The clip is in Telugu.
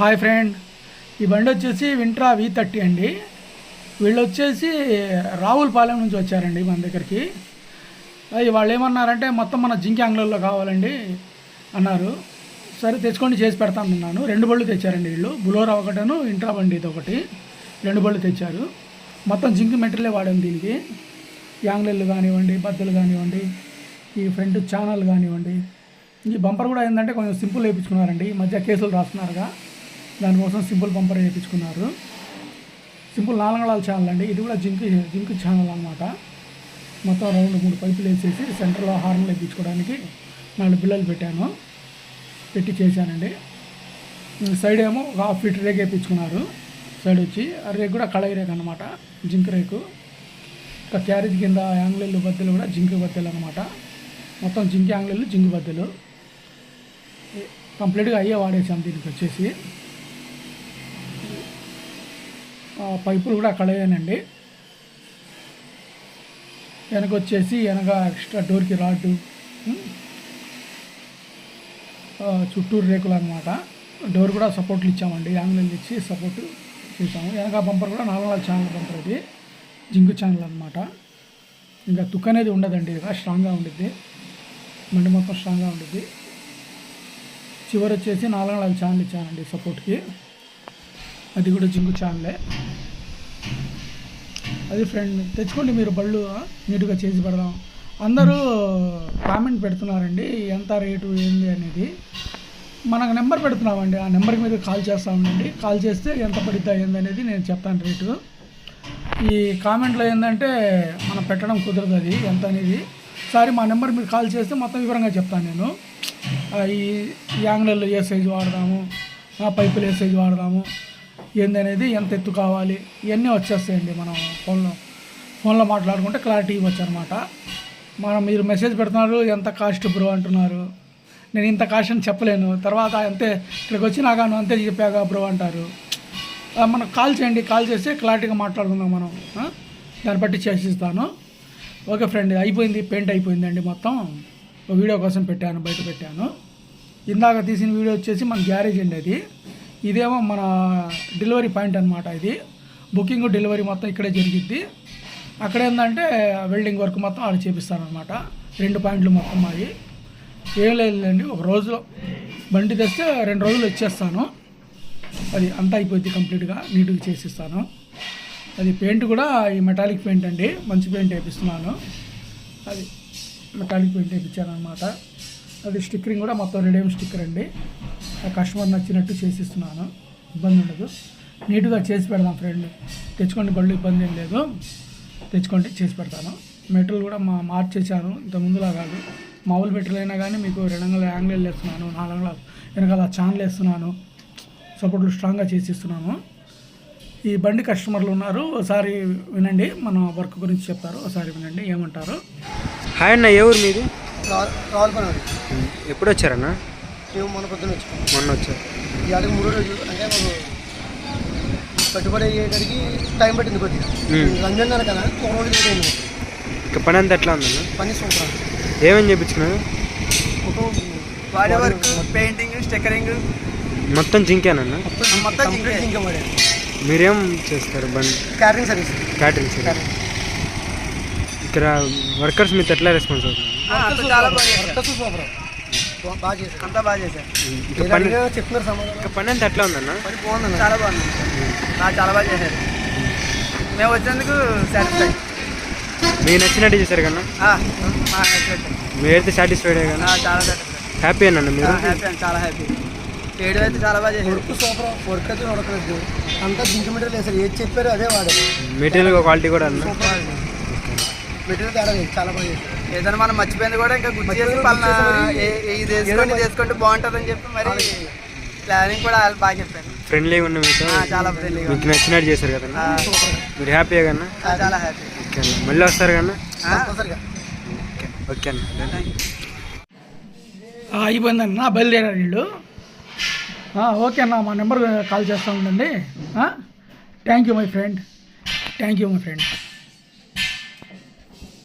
Hi friend. ఈ బండి వచ్చేసి వింట్రా వి థర్టీ అండి. వీళ్ళు వచ్చేసి రావులపాలెం నుంచి వచ్చారండి మన దగ్గరికి. అది వాళ్ళు ఏమన్నారంటే మొత్తం మన జింకి ఆంగ్లంలో కావాలండి అన్నారు. సరే తెచ్చుకొని చేసి పెడతానున్నాను రెండు బళ్ళు తెచ్చారండి వీళ్ళు. బులోరా ఒకటను ఇంట్రా బండి ఇది ఒకటి. రెండు బళ్ళు తెచ్చారు. మొత్తం జింక్ మెటీరియలే వాడాను దీనికి. యాంగ్లెళ్ళు కానివ్వండి బద్దలు కానివ్వండి ఈ ఫ్రంట్ ఛానల్ కానివ్వండి. ఈ బంపర్ కూడా ఏంటంటే కొంచెం సింపుల్ వేయించుకున్నారండి. ఈ మధ్య కేసులు రాస్తున్నారుగా. దానికోసం సింపుల్ బంపర్ వేయించుకున్నారు. సింపుల్ నాలంగళాల ఛానల్ అండి. ఇది కూడా జింక్ జింక్ ఛానల్ అనమాట మొత్తం రౌండ్ మూడు పైపులు వేసేసి సెంటర్లో హార్న్ వేయించుకోవడానికి నాలుగు బిల్లలు పెట్టాను. పెట్టి చేశానండి. సైడ్ ఏమో ఒక హాఫ్ ఫీట్ రేక్ వేయించుకున్నారు. సైడ్ వచ్చి ఆ రేక్ కూడా కళాయి రేక్ అనమాట జింక్ రేకు. ఇంకా క్యారేజ్ కింద యాంగ్లెల్ బద్దెలు కూడా జింక్ బద్దెలు అనమాట మొత్తం జింక్ యాంగ్లెల్ జింక్ బద్దెలు. కంప్లీట్గా అయ్యే వాడేసాం దీనికి వచ్చేసి ఆ, పైపులు కూడా కళాయేనండి వెనక వచ్చేసి వెనక ఎక్స్ట్రా డోర్కి రాడ్డు చుట్టూరు రేకులు అనమాట డోర్ కూడా సపోర్ట్లు ఇచ్చామండి. యాంగిల్ ఇచ్చి సపోర్ట్ చేసాము వెనక బంపర్ కూడా నాలుగు నాలుగు ఛానల్ బంపర్ ఇది జింగు ఛానల్ అనమాట ఇంకా తుక్ అనేది ఉండదండి. ఇక స్ట్రాంగ్గా ఉండిద్ది. బండి మొత్తం స్ట్రాంగ్గా ఉండిద్ది. చివరి వచ్చేసి నాలుగు నాలుగు ఛానల్ ఇచ్చానండి సపోర్ట్కి. అది కూడా జింకు ఛానలే అది ఫ్రెండ్ తెచ్చుకోండి మీరు బళ్ళు నీట్గా చేసి పెడదాం. అందరూ కామెంట్ పెడుతున్నారండి ఎంత రేటు ఏంది అనేది. మనకు నెంబర్ పెడుతున్నామండి ఆ నెంబర్కి మీద కాల్ చేస్తా ఉండండి. కాల్ చేస్తే ఎంత పడిద్దా ఏంది అనేది నేను చెప్తాను రేటు. ఈ కామెంట్లో ఏంటంటే మనం పెట్టడం కుదరదు అది ఎంత అనేది. సారి మా నెంబర్ మీరు కాల్ చేస్తే మొత్తం వివరంగా చెప్తాను నేను. ఈ యాంగ్లర్లు ఏ సైజు వాడదాము ఆ పైపులు ఏ సైజు వాడదాము ఏందనేది ఎంత ఎత్తు కావాలి ఇవన్నీ వచ్చేస్తాయండి మనం ఫోన్లో. ఫోన్లో మాట్లాడుకుంటే క్లారిటీ ఇవ్వచ్చనమాట మనం మీరు మెసేజ్ పెడుతున్నారు ఎంత కాస్ట్ బ్రో అంటున్నారు. నేను ఇంత కాస్ట్ అని చెప్పలేను తర్వాత అంతే ఇక్కడికి వచ్చి నాగాను అంతే చెప్పాగా బ్రో అంటారు. మనం కాల్ చేయండి కాల్ చేస్తే క్లారిటీగా మాట్లాడుకుందాం మనం దాన్ని బట్టి చేసిస్తాను. ఓకే ఫ్రెండ్ అయిపోయింది పెయింట్ అయిపోయిందండి మొత్తం. ఒక వీడియో కోసం పెట్టాను బయట పెట్టాను. ఇందాక తీసిన వీడియో వచ్చేసి మన గ్యారేజ్ అండి అది. ఇదేమో మన డెలివరీ పాయింట్ అనమాట ఇది. బుకింగ్ డెలివరీ మొత్తం ఇక్కడే జరిగిద్ది. అక్కడ ఏంటంటే వెల్డింగ్ వర్క్ మొత్తం ఆడ చేపిస్తారనమాట రెండు పాయింట్లు మొత్తం మాది. ఏం లేదులేండి ఒక రోజులో బండి తెస్తే రెండు రోజులు వచ్చేస్తాను. అది అంతా అయిపోయింది కంప్లీట్గా నీట్గా చేసిస్తాను. అది పెయింట్ కూడా ఈ మెటాలిక్ పెయింట్ అండి మంచి పెయింట్ వేపిస్తున్నాను. అది మెటాలిక్ పెయింట్ వేయించాను అనమాట అది స్టిక్కరింగ్ కూడా మొత్తం రెడీమ్ స్టిక్కర్ అండి. కస్టమర్ నచ్చినట్టు చేసిస్తున్నాను. ఇబ్బంది ఉండదు. నీట్గా చేసి పెడదాం ఫ్రెండ్. తెచ్చుకోండి బళ్ళు ఇబ్బంది ఏం లేదు. తెచ్చుకోండి చేసి పెడతాను. మెటీరియల్ కూడా మా మార్చేసాను ఇంత ముందులా కాదు. మామూలు మెటీరియల్ అయినా కానీ మీకు రెండు వందల యాంగిల్ వేస్తున్నాను నాలుగు వందల వెనకాల ఛానల్ వేస్తున్నాను. సపోర్ట్లు స్ట్రాంగ్గా చేసి ఇస్తున్నాను ఈ బండి కస్టమర్లు ఉన్నారు. ఒకసారి వినండి. మన వర్క్ గురించి చెప్తారు. ఒకసారి వినండి. ఏమంటారు? హాయ్ అన్న ఏ ఊరు మీది? ఎప్పుడు వచ్చారన్న మేము మన పొద్దున వచ్చాం. మొన్న వచ్చారు. ఈ ఆటకి మూడో రోజు అంటే మాకు కట్టుబడి అయ్యేసరికి టైం పట్టింది కొద్దిగా. మ్మ్. రంజన్ నెల కదా ఒక రోజు. ఇక పని అంతా ఎట్లా ఉందన్న పని సూపర్. ఏమేమి చేయించుకున్నారు బాడీ వర్క్ పెయింటింగ్ స్టిక్కరింగ్. మొత్తం జింకేనన్న మొత్తం కంప్లీట్ ఇంకా వాడే మీరేం చేస్తారు బండి? Catering service. క్యాటరింగ్ సార్ ఇక్కడ వర్కర్స్ మీతో ఎట్లా రెస్పాన్స్ అవుతుంది? చాలా బాగా సూపర్. బాగా చేశారు. అంతా బాగా చేశారు. చెప్తున్నారు సమాధానం? ఇక పని అంతా ఎట్లా ఉందన్న? పని బాగుంది చాలా బాగుంది. చాలా బాగా చేశారు. మేము వచ్చినందుకు సాటిస్ఫైడ్ మీకు నచ్చినట్టు చేశారు కన్నా? మీరైతే సాటిస్ఫైడ్ కన్నా? చాలా సాటిస్ఫైడ్ హ్యాపీ అన్న మీరు? హ్యాపీ చాలా హ్యాపీ ఏడు అయితే చాలా బాగా చేశారు. వర్క్ సూపర్ వర్క్ అయితే ఉడకలేదు అంతా జింక మెటీరియల్ వేసారు ఏది చెప్పారో అదే వాడారు. మెటీరియల్ క్వాలిటీ కూడా అన్న? సూపర్ మెటీరియల్ తేడా లేదు చాలా బాగా చేశారు. ఏదైనా మనం మర్చిపోయింది కూడా ఇంకా గుర్తు చేసి పలానా ఏ- ఏ- ఇది చేసుకుంటే బాగుంటుందని చెప్పి మరి ప్లానింగ్ కూడా వాళ్ళు బాగా చెప్పారు. ఫ్రెండ్లీగా ఉన్న మీతో ఆ, చాలా ఫ్రెండ్లీగా మీకు నచ్చినట్టు చేశారు కదన్నా మీరు హ్యాపీగా కన్నా? చాలా హ్యాపీ ఓకే అన్న. మళ్ళీ వస్తారు కన్నా కంపల్సరిగా ఓకే ఓకే అన్న. ఆ, అయిపోయిందన్న బయలుదేరారు వీళ్ళు. ఆ, ఓకే అన్న. మా నెంబర్ కాల్ చేస్తూ ఉండండి. Thank you my friend thank you my friend